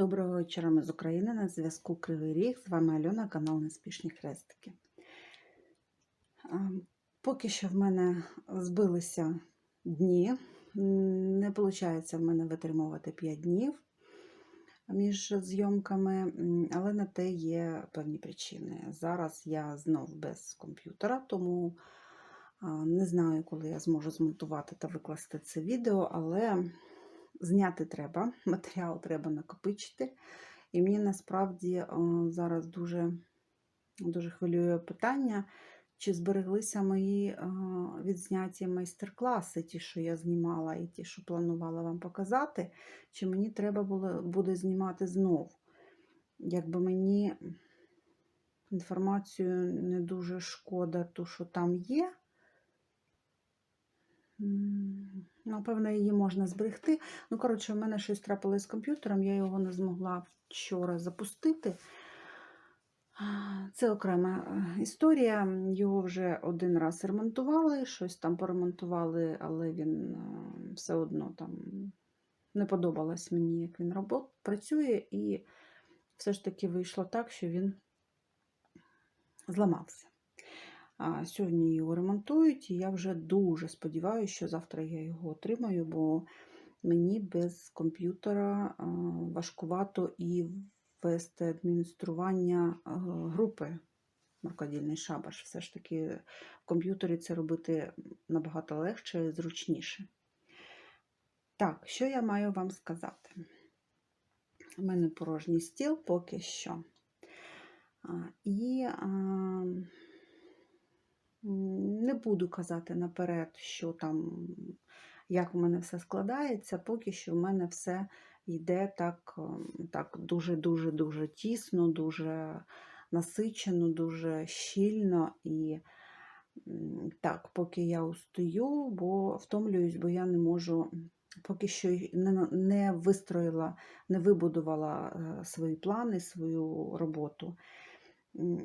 Доброго вечора ми з України. На зв'язку Кривий Ріг. З вами Альона, канал Неспішні Хрестики. Поки що в мене збилися дні. Не виходить в мене витримувати 5 днів між зйомками, але на те є певні причини. Зараз я знов без комп'ютера, тому не знаю, коли я зможу змонтувати та викласти це відео, але зняти треба, матеріал треба накопичити. І мені насправді е, зараз дуже, дуже хвилює питання, чи збереглися мої е, відзняті майстер-класи, ті, що я знімала, і ті, що планувала вам показати, чи мені треба було, буде знімати знов. Якби мені інформацію не дуже шкода, ту, що там є. Напевно, її можна зберегти. Ну, коротше, в мене щось трапилось з комп'ютером, я його не змогла вчора запустити. Це окрема е, історія. Його вже один раз ремонтували, щось там поремонтували, але він е, все одно там не подобалось мені, як він робот, працює, і все ж таки вийшло так, що він зламався. Сьогодні його ремонтують, і я вже дуже сподіваюся, що завтра я його отримаю, бо мені без комп'ютера важкувато і вести адміністрування групи рукодільний шабаш. Все ж таки в комп'ютері це робити набагато легше і зручніше. Так, що я маю вам сказати? У мене порожній стіл поки що. І а, не буду казати наперед, що там, як в мене все складається, поки що в мене все йде так ем, так дуже-дуже-дуже тісно, дуже насичено, дуже щільно. І так, поки я устаю, бо втомлююсь, бо я не можу, поки що не, не вистроїла, не вибудувала е, свої плани, свою роботу.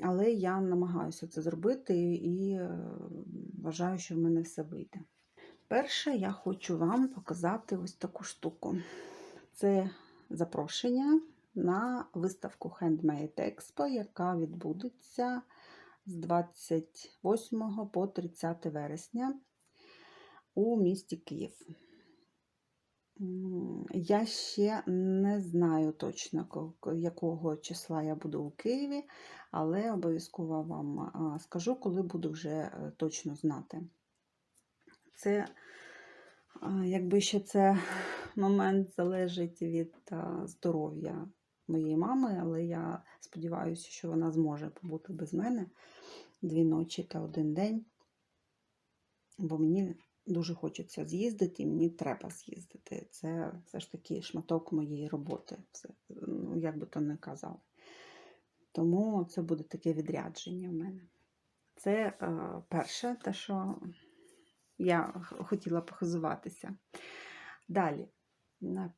Але я намагаюся це зробити і е, вважаю, що в мене все вийде. Перше, я хочу вам показати ось таку штуку. Це запрошення на виставку Handmade Expo, яка відбудеться з 28 по 30 вересня у місті Київ. Я ще не знаю точно, якого числа я буду у Києві, але обов'язково вам скажу, коли буду вже е, точно знати. Це, якби ще це момент залежить від здоров'я моєї мами, але я сподіваюся, що вона зможе побути без мене дві ночі та один день, бо мені дуже хочеться з'їздити, і мені треба з'їздити. Це все ж таки шматок моєї роботи, все, ну, як би то не казав. Тому це буде таке відрядження в мене. Це е, перше, те, що я хотіла похизуватися. Далі.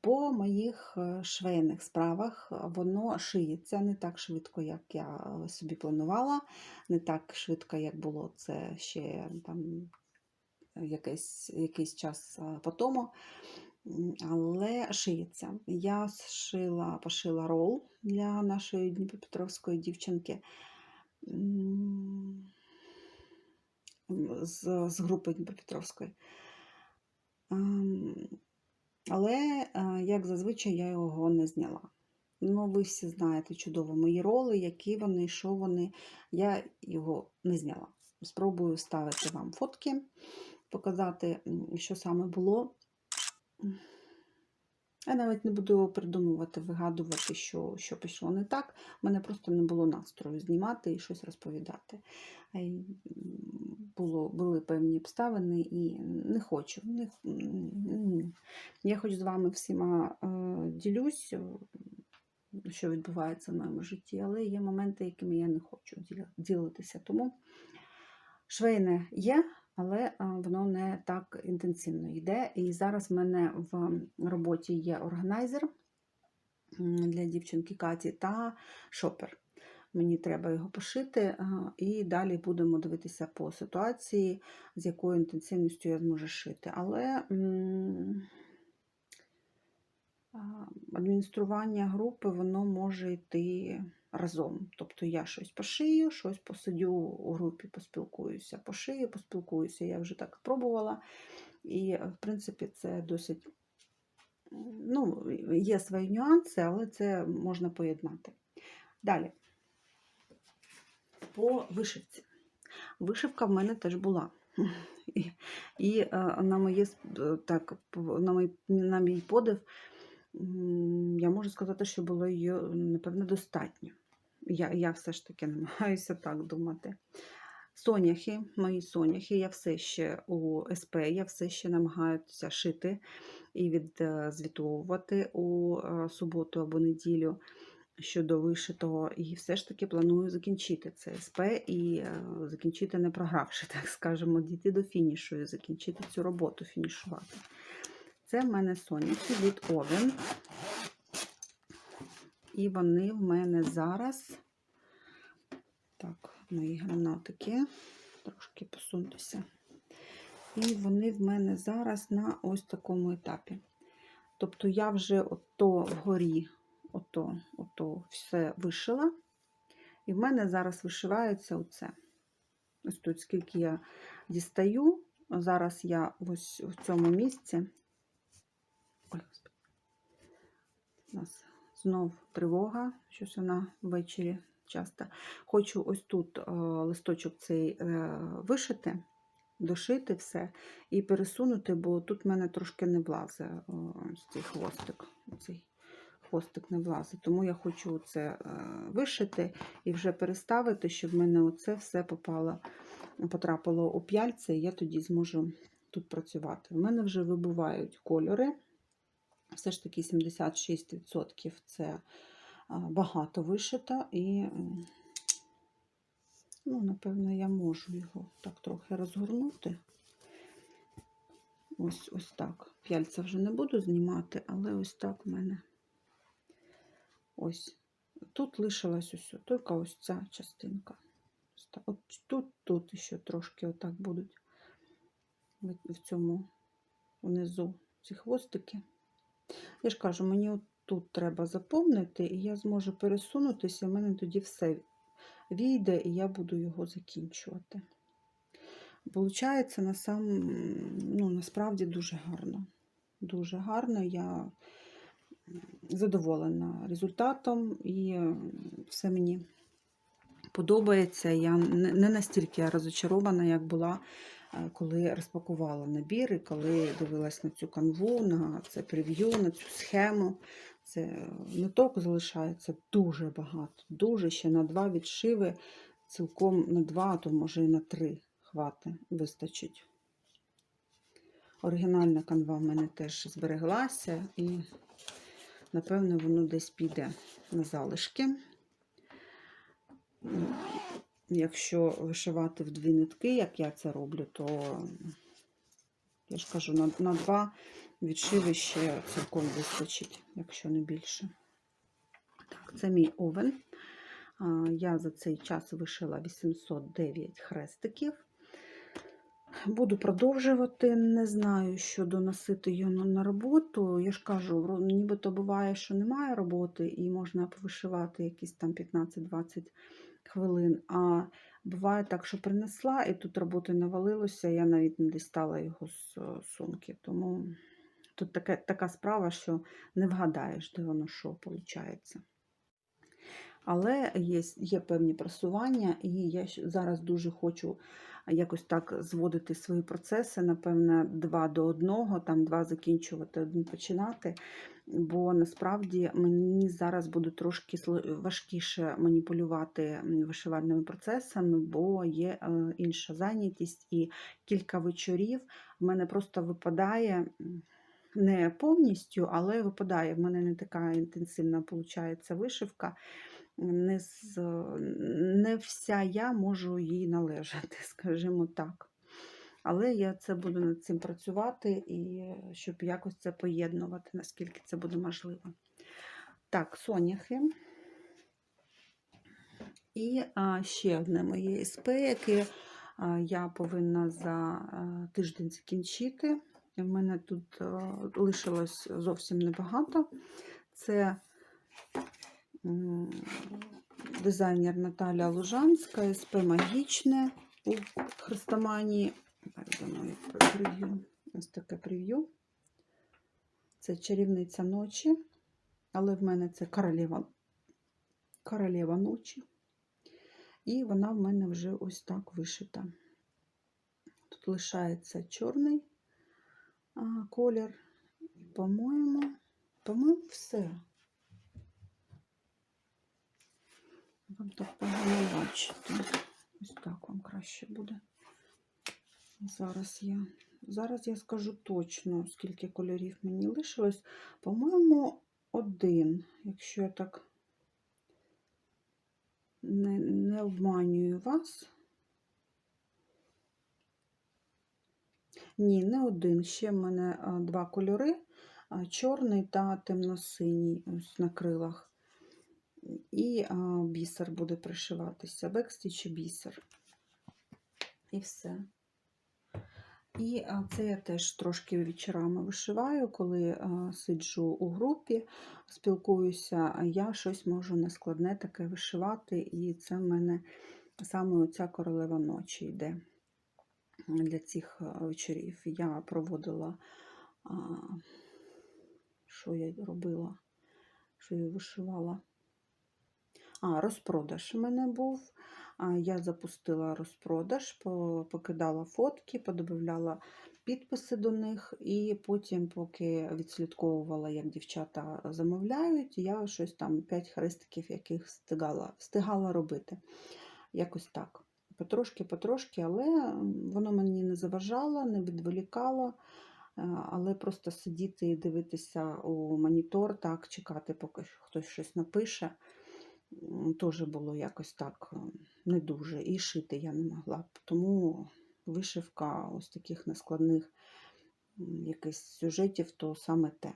По моїх е, швейних справах е, воно шиється не так швидко, як я собі планувала, не так швидко, як було це ще там якийсь, якийсь час по тому. Але шиється. Я зшила, пошила рол для нашої дніпропетровської дівчинки з, з групи Дніпропетровської. Ем, Але, е, як зазвичай, я його не зняла. Ну, ви всі знаєте чудово мої роли, які вони, що вони. Я його не зняла. Спробую ставити вам фотки, показати, що саме було. Я навіть не буду придумувати, вигадувати, що, що пішло не так. У мене просто не було настрою знімати і щось розповідати. Було, були певні обставини і не хочу. Не, х- я хоч з вами всіма е, ділюсь, що відбувається в моєму житті, але є моменти, якими я не хочу ділитися. Тому швейне є, але воно не так інтенсивно йде. І зараз в мене в роботі є органайзер для дівчинки Каті та шопер. Мені треба його пошити, і далі будемо дивитися по ситуації, з якою інтенсивністю я зможу шити. Але адміністрування групи воно може йти разом. Тобто я щось пошию, щось посидю у групі, поспілкуюся, пошию, поспілкуюся. Я вже так пробувала. І, в принципі, це досить ну, є свої нюанси, але це можна поєднати. Далі. По вишивці. Вишивка в мене теж була. І, і е, на, моє, е, так, на, мій, на мій подив, я можу сказати, що було її, напевно, достатньо. Я, я все ж таки намагаюся так думати. Соняхи, мої соняхи, я все ще у СП, я все ще намагаюся шити і відзвітовувати у е, суботу або неділю щодо вишитого. І все ж таки планую закінчити це СП і е, закінчити не програвши, так скажемо, дійти до фінішу і закінчити цю роботу, фінішувати. Це в мене соняхи від Овен. І вони в мене зараз. Так, мої гранатики. Трошки посунутися. І вони в мене зараз на ось такому етапі. Тобто я вже ото вгорі, ото, ото все вишила. І в мене зараз вишивається оце. Ось тут, скільки я дістаю. Зараз я ось в цьому місці. У нас знов тривога, щось вона ввечері часто. Хочу ось тут е, листочок цей е, вишити, дошити все і пересунути, бо тут в мене трошки не влазить е, ось цей хвостик. Цей хвостик не влазить. Тому я хочу це е, вишити і вже переставити, щоб в мене оце все попало, потрапило у п'яльце, і я тоді зможу тут працювати. У мене вже вибувають кольори. Все ж таки 76% це багато вишито, і, ну, напевно, я можу його так трохи розгорнути. Ось, ось так. П'яльця вже не буду знімати, але ось так в мене. Ось. Тут лишилась ось, тільки ось ця частинка. От тут, тут ще трошки отак будуть в цьому внизу ці хвостики. Я ж кажу, мені тут треба заповнити, і я зможу пересунутися, в мене тоді все війде, і я буду його закінчувати. Получається, на сам, ну, насправді дуже гарно. Дуже гарно. Я задоволена результатом, і все мені подобається. Я не настільки розочарована, як була коли розпакувала набір і коли дивилась на цю канву, на це прев'ю, на цю схему. Це е, ниток залишається дуже багато. Дуже ще на два відшиви, цілком на два, а то може і на три хвати вистачить. Оригінальна канва в мене теж збереглася, і, напевно, воно десь піде на залишки. Якщо вишивати в дві нитки, як я це роблю, то я ж кажу, на, на два відшиви ще цілком вистачить, якщо не більше. Так, це мій овен. Я за цей час вишила 809 хрестиків. Буду продовжувати. Не знаю, що доносити його на- роботу. Я ж кажу, нібито буває, що немає роботи, і можна повишивати якісь там 15-20 хвилин. А буває так, що принесла, і тут роботи навалилося, я навіть не дістала його з е, сумки. Тому тут таке, така справа, що не вгадаєш, де воно що виходить. Але є, є певні просування, і я зараз дуже хочу якось так зводити свої процеси, напевне, два до одного, там два закінчувати, один починати. Бо насправді мені зараз буде трошки важкіше маніпулювати вишивальними процесами, бо є е, інша зайнятість і кілька вечорів в мене просто випадає. Не повністю, але випадає. В мене не така інтенсивна виходить вишивка не, з, не вся я можу їй належати, скажімо так. Але я це буду над цим працювати і щоб якось це поєднувати, наскільки це буде можливо. Так, соняхи. І а, ще одне моє СП, яке а, я повинна за а, тиждень закінчити. В мене тут е, лишилось зовсім небагато. Це дизайнер Наталя Лужанська, СП Магічне у прев'ю. Ось таке прев'ю. Це чарівниця ночі, але в мене це королева, королева ночі. І вона в мене вже ось так вишита. Тут лишається чорний колір. По-моєму, по-моєму, все. Вам так погано бачити. Ось так вам краще буде. Зараз я, зараз я скажу точно, скільки кольорів мені лишилось. По-моєму, один, якщо я так не, не обманюю вас. Ні, не один. Ще в мене два кольори: чорний та темно-синій ось на крилах. І бісер буде пришиватися. Бекстіч і бісер. І все. І це я теж трошки вечорами вишиваю, коли сиджу у групі, спілкуюся, я щось можу нескладне таке вишивати, і це в мене саме оця королева ночі йде для цих вечорів. Я проводила, що я робила, що я вишивала. А, розпродаж у мене був. Я запустила розпродаж, покидала фотки, подобавляла підписи до них, і потім, поки відслідковувала, як дівчата замовляють, я щось там 5 хрестиків, яких встигала, встигала робити. Якось так. Потрошки, потрошки, але воно мені не заважало, не відволікало. Е, Але просто сидіти і дивитися у монітор, так, чекати, поки хтось щось напише теж було якось так е, не дуже. І шити я не могла. Тому вишивка ось таких нескладних якихось сюжетів, то саме те.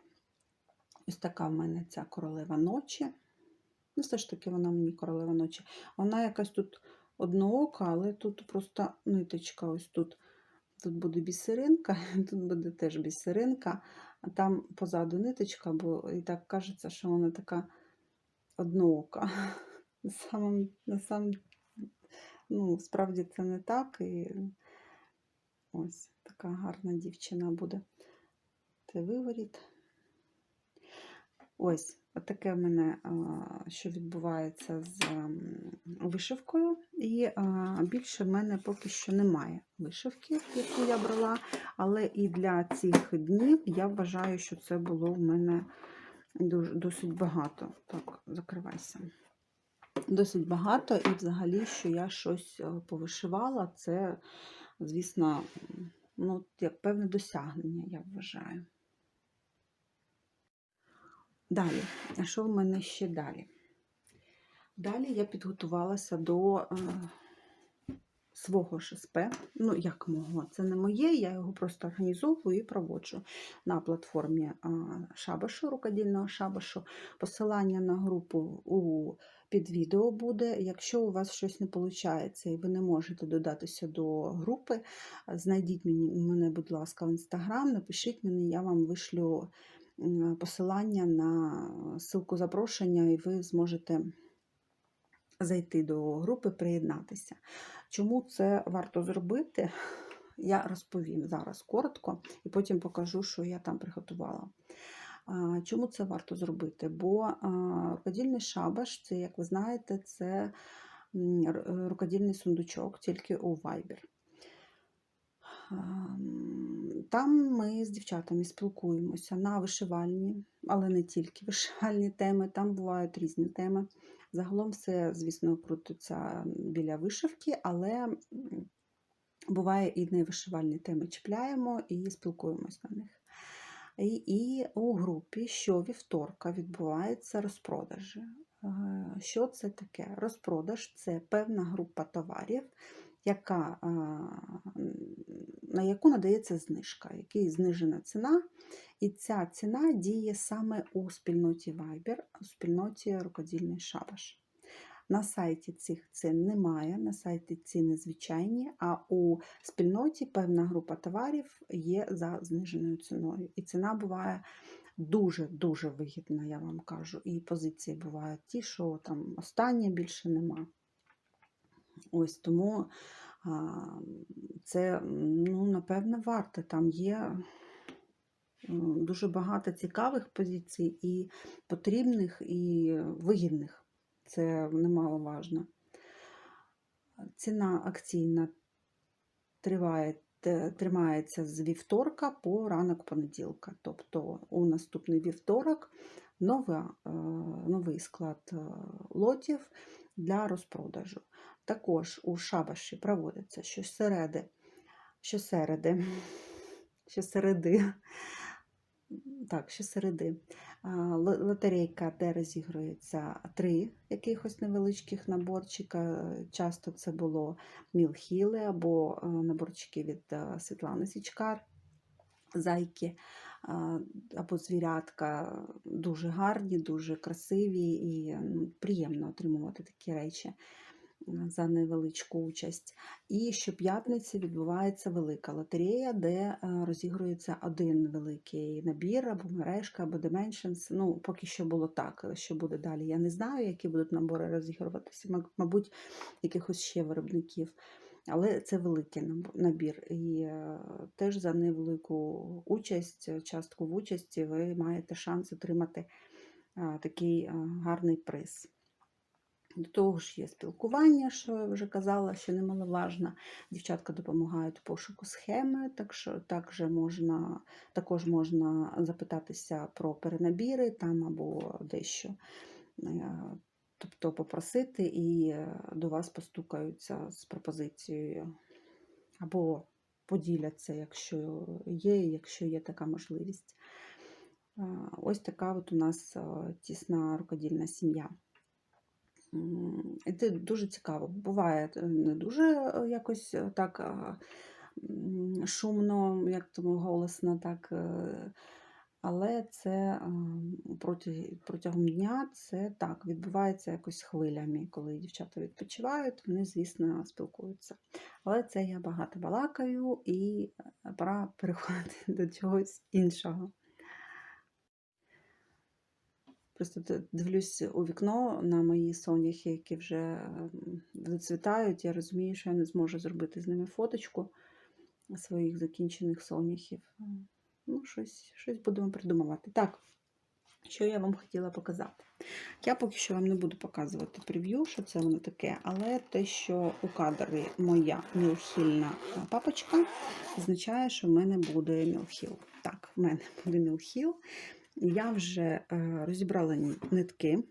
Ось така в мене ця королева ночі. Ну, все ж таки, вона мені королева ночі. Вона якась тут одноока, але тут просто ниточка, ось тут. Тут буде бісеринка, тут буде теж бісеринка, а там позаду ниточка, бо і так кажеться, що вона така одноока. На самом, на сам, ну, справді це не так. І ось така гарна дівчина буде. Це виворіт. Ось, таке в мене, що відбувається з вишивкою. І більше в мене поки що немає вишивки, яку я брала. Але і для цих днів я вважаю, що це було в мене дуже, досить багато. Так, закривайся. Досить багато, і взагалі, що я щось е, повишивала, це, звісно, ну, як певне досягнення, я вважаю. Далі, а що в мене ще далі? Далі я підготувалася до е, свого ШСП. Ну, як мого, це не моє, я його просто організовую і проводжу на платформі шабашу, рукодільного шабашу. Посилання на групу у під відео буде. Якщо у вас щось не виходить і ви не можете додатися до групи, знайдіть мене, будь ласка, в інстаграм, напишіть мені, я вам вишлю посилання на ссылку запрошення, і ви зможете зайти до групи, приєднатися. Чому це варто зробити? Я розповім зараз коротко і потім покажу, що я там приготувала. Чому це варто зробити? Бо рукодільний шабаш, це, як ви знаєте, це рукодільний сундучок, тільки у Viber. Там ми з дівчатами спілкуємося на вишивальні, але не тільки вишивальні теми, там бувають різні теми. Загалом все, звісно, крутиться біля вишивки, але буває і невишивальні теми чіпляємо і спілкуємось на них. І, і у групі щовівторка відбуваються розпродажі. Е, Що це таке? Розпродаж це певна група товарів, яка, на яку надається знижка, який знижена ціна. І ця ціна діє саме у спільноті Viber, у спільноті рукодільний шабаш. На сайті цих цін немає, на сайті ціни звичайні, а у спільноті певна група товарів є за зниженою ціною. І ціна буває дуже-дуже вигідна, я вам кажу. І позиції бувають ті, що там останнє більше нема. Ось тому це, ну, напевне, варто. Там є дуже багато цікавих позицій і потрібних, і вигідних. Це немаловажно. Ціна акційна триває, тримається з вівторка по ранок понеділка. Тобто у наступний вівторок нова, е, новий склад е, лотів для розпродажу. Також у шабаші проводиться щосереди, щосереди, щосереди, так, щосереди. Лотерейка, де розігрується три якихось невеличких наборчика. Часто це було мілхіли або е, наборчики від е, Світлани Січкар, зайки або звірятка. Дуже гарні, дуже красиві і ну, приємно отримувати такі речі за невеличку участь. І щоп'ятниці відбувається велика лотерея, де е, розігрується один великий набір, або мережка, або Dimensions. Ну, поки що було так. Що буде далі? Я не знаю, які будуть набори розігруватися, мабуть, якихось ще виробників. Але це великий набір. І е, теж за невелику участь, е, частку в участі, ви маєте шанс отримати е, такий е, гарний приз. До того ж є спілкування, що я вже казала, що немаловажно. Дівчатка допомагають пошуку схеми, так що також можна, також можна запитатися про перенабіри там або дещо. Е, Тобто попросити і е, до вас постукаються з пропозицією. Або поділяться, якщо є, якщо є така можливість. Е, Ось така от у нас тісна рукодільна сім'я. І це дуже цікаво. Буває е, не дуже е, якось е, так шумно, як тому голосно, так. Але це протягом дня це так відбувається якось хвилями. Коли дівчата відпочивають, вони, звісно, спілкуються. Але це я багато балакаю і пора переходити до чогось іншого. Просто дивлюсь у вікно на мої соняхи, які вже зацвітають. Я розумію, що я не зможу зробити з ними фоточку своїх закінчених соняхів. Ну, щось, щось будемо придумувати. Так, що я вам хотіла показати. Я поки що вам не буду показувати прев'ю, що це воно таке, але те, що у кадрі моя мілхільна е, папочка, означає, що в мене буде мілхіл. Так, в мене буде мілхіл. Я вже е, розібрала нитки.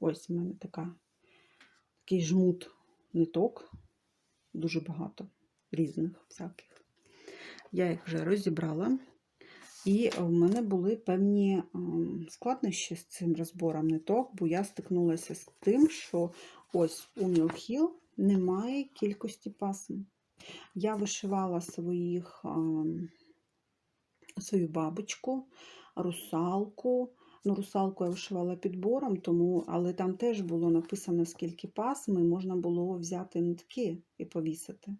Ось у мене така, такий жмут ниток, дуже багато різних всяких. Я їх вже розібрала. І в мене були певні ем, складнощі з цим розбором ниток, бо я стикнулася з тим, що ось у Мілхіл немає кількості пасм. Я вишивала своїх, ем, свою бабочку, русалку. Ну, русалку я вишивала підбором, тому, але там теж було написано, скільки пасм, і можна було взяти нитки і повісити.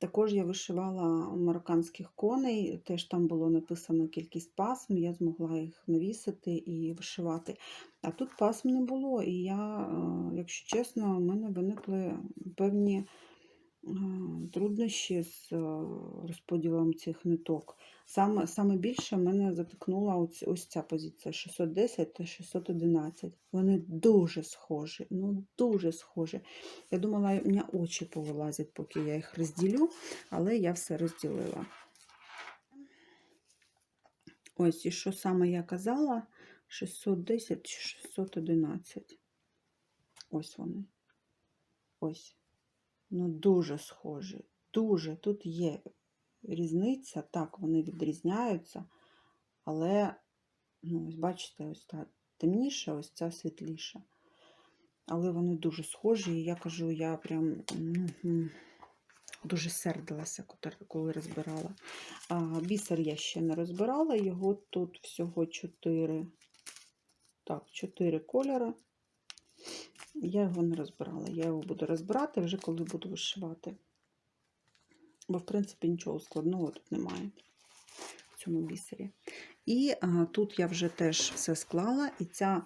Також я вишивала марокканських коней, теж там було написано кількість пасм, я змогла їх навісити і вишивати. А тут пасм не було, і я, е, якщо чесно, у мене виникли певні труднощі з е, розподілом цих ниток. Саме, саме більше мене затикнула ось, ось ця позиція 610 та 611. Вони дуже схожі, ну дуже схожі. Я думала, у мене очі повилазять, поки я їх розділю, але я все розділила. Ось, і що саме я казала? 610 чи 611. Ось вони. Ось. Ну, дуже схожі. Дуже. Тут є різниця, так, вони відрізняються, але, ну, ось бачите, ось та темніша, ось ця світліша. Але вони дуже схожі, і я кажу, я прям ну, дуже сердилася, коли розбирала. А, бісер я ще не розбирала, його тут всього чотири. Так, чотири кольори. Я його не розбирала. Я його буду розбирати вже коли буду вишивати. Бо, в принципі, нічого складного тут немає в цьому бісері. І а, тут я вже теж все склала, і ця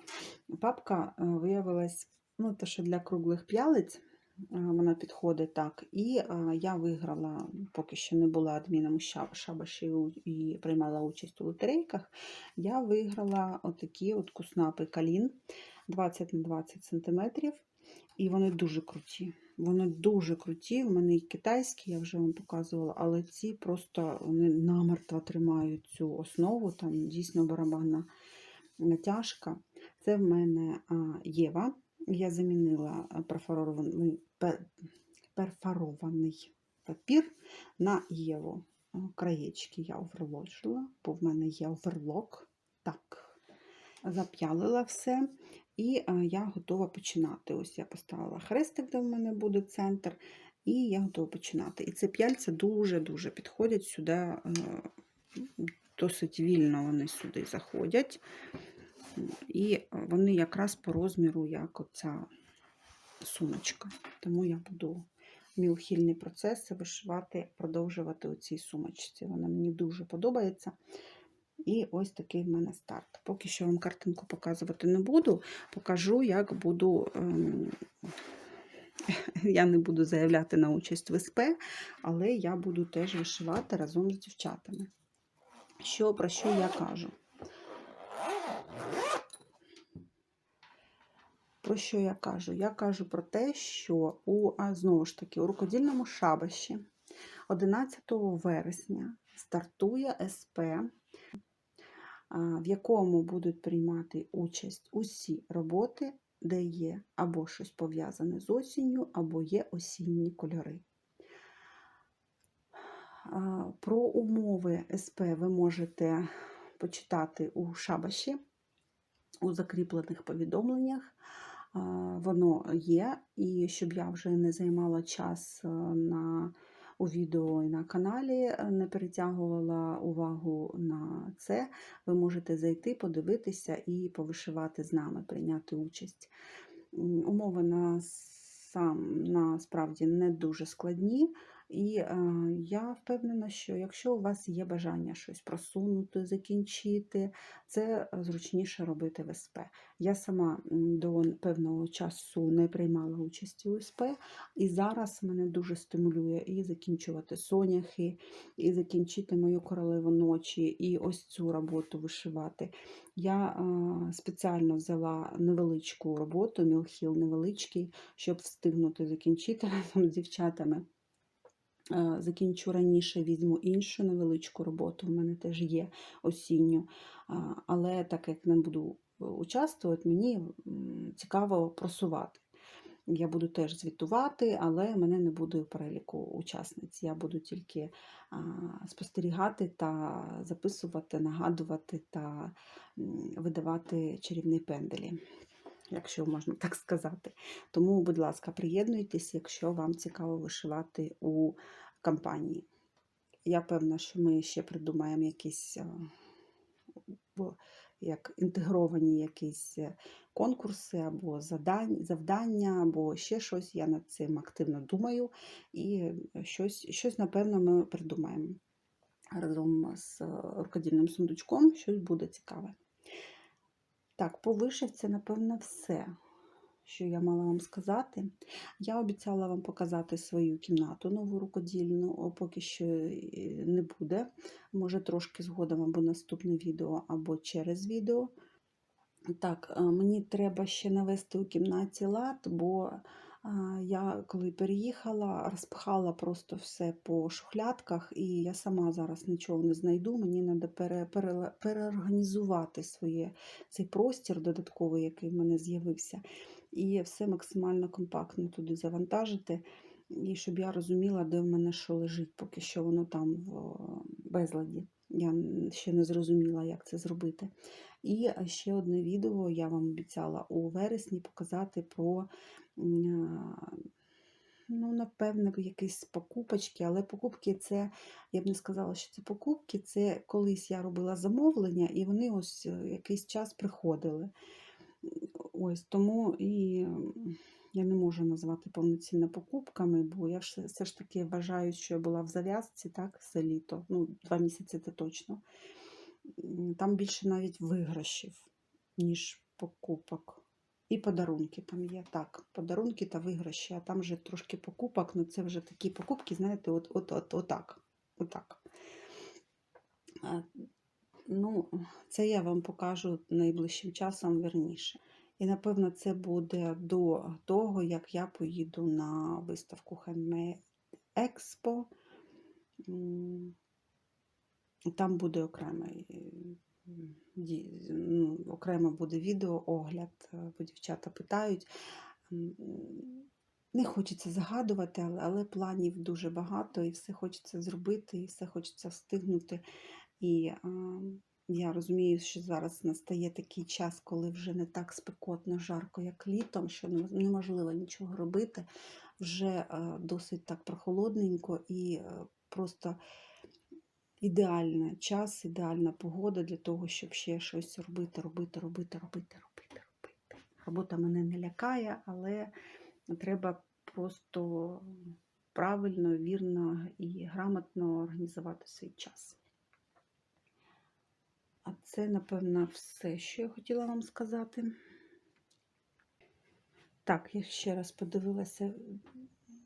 папка а, виявилась, ну, те, що для круглих п'ялиць, а, вона підходить так. І а, я виграла, поки що не була адміном шабаші і приймала участь у лотерейках. Я виграла отакі от куснапи калін 20 на 20 см. І вони дуже круті. Вони дуже круті. У мене і китайські, я вже вам показувала, але ці просто вони намертво тримають цю основу. Там дійсно барабанна натяжка. Це в мене Єва. Я замінила перфорований, перфорований папір на Єву. Краєчки я оверложила, бо в мене є оверлок. Так, зап'ялила все. І я готова починати. Ось я поставила хрестик, де в мене буде центр, і я готова починати. І ці п'яльця дуже-дуже підходять сюди, е, досить вільно вони сюди заходять. І вони якраз по розміру, як оця сумочка. Тому я буду мілхільні процеси вишивати, продовжувати у цій сумочці. Вона мені дуже подобається. І ось такий в мене старт. Поки що вам картинку показувати не буду, покажу, як буду. ем, Я не буду заявляти на участь в СП, але я буду теж вишивати разом з дівчатами. Що, про що я кажу? Про що я кажу? Я кажу про те, що у, а, знову ж таки, у рукодільному шабаші 11 вересня стартує СП, в якому будуть приймати участь усі роботи, де є або щось пов'язане з осінню, або є осінні кольори. Про умови СП ви можете почитати у шабаші, у закріплених повідомленнях. Воно є, і щоб я вже не займала час е, на, у відео і на каналі, е, не перетягувала увагу на це, ви можете зайти, подивитися і повишивати з нами, прийняти участь. Умови на сам насправді не дуже складні. І е, я впевнена, що якщо у вас є бажання щось просунути, закінчити, це зручніше робити в СП. Я сама до певного часу не приймала участі у СП, і зараз мене дуже стимулює і закінчувати соняхи, і закінчити мою королеву ночі, і ось цю роботу вишивати. Я е, спеціально взяла невеличку роботу, мілхіл невеличкий, щоб встигнути закінчити разом з дівчатами. Е, Закінчу раніше, візьму іншу невеличку роботу, в мене теж є осінню. Але так як не буду е, участвувати, мені цікаво просувати. Я буду теж звітувати, але мене не буде у переліку учасниць. Я буду тільки спостерігати та записувати, нагадувати та видавати чарівні пенделі, якщо можна так сказати. Тому, будь ласка, приєднуйтесь, якщо вам цікаво вишивати у кампанії. Я певна, що ми ще придумаємо якісь як інтегровані якісь е, конкурси або завдання, або ще щось. Я над цим активно думаю, і е, щось, щось напевно, ми придумаємо разом з е, рукодільним сундучком, щось буде цікаве. Так, по вишивці, напевно, все, що я мала вам сказати. Я обіцяла вам показати свою кімнату нову рукодільну, поки що е, не буде. Може, трошки згодом або наступне відео, або через відео. Так, е, мені треба ще навести у кімнаті лад, бо я коли переїхала, розпхала просто все по шухлядках, і я сама зараз нічого не знайду. Мені треба пере, пере, переорганізувати своє, цей простір додатковий, який в мене з'явився, і все максимально компактно туди завантажити. І щоб я розуміла, де в мене що лежить, поки що воно там в е, безладі. Я ще не зрозуміла, як це зробити. І ще одне відео я вам обіцяла у вересні показати про, ну, напевне, якісь покупочки, але покупки це, я б не сказала, що це покупки, це колись я робила замовлення, і вони ось е, якийсь час приходили. Ось тому і я не можу назвати повноцінно покупками, бо я все ж таки вважаю, що я була в зав'язці, так, все літо, ну, два місяці це точно. Там більше навіть виграшів, ніж покупок. І подарунки там є. Так, подарунки та виграші, а там вже трошки покупок, ну це вже такі покупки, знаєте, от, от, от, отак. отак. Ну, це я вам покажу найближчим часом верніше. І, напевно, це буде до того, як я поїду на виставку Handmade Expo. Там буде окремий, е, ну, окремо буде відео, огляд, е, бо дівчата питають. Не хочеться загадувати, але, але планів дуже багато, і все хочеться зробити, і все хочеться встигнути. І я розумію, що зараз настає такий час, коли вже не так спекотно, жарко, як літом, що неможливо нічого робити. Вже е, досить так прохолодненько і е, просто ідеальний час, ідеальна погода для того, щоб ще щось робити, робити, робити, робити, робити, робити. Робота мене не лякає, але треба просто правильно, вірно і грамотно організувати свій час. А це, напевно, все, що я хотіла вам сказати. Так, я ще раз подивилася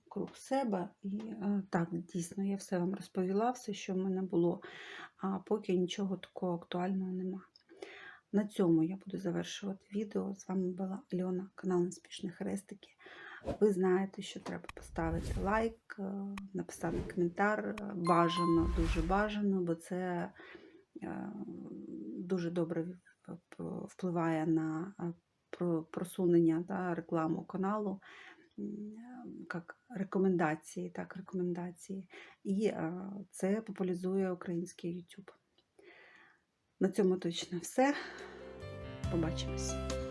круг себе, і е, так, дійсно, я все вам розповіла, все, що в мене було, а поки нічого такого актуального нема. На цьому я буду завершувати відео. З вами була Альона, канал Неспішні Хрестики. Ви знаєте, що треба поставити лайк, е, написати коментар. е, Бажано, дуже бажано, бо це дуже добре впливає на е, просунення та рекламу каналу, як рекомендації, так, рекомендації. І е, це популяризує український YouTube. На цьому точно все. Побачимось.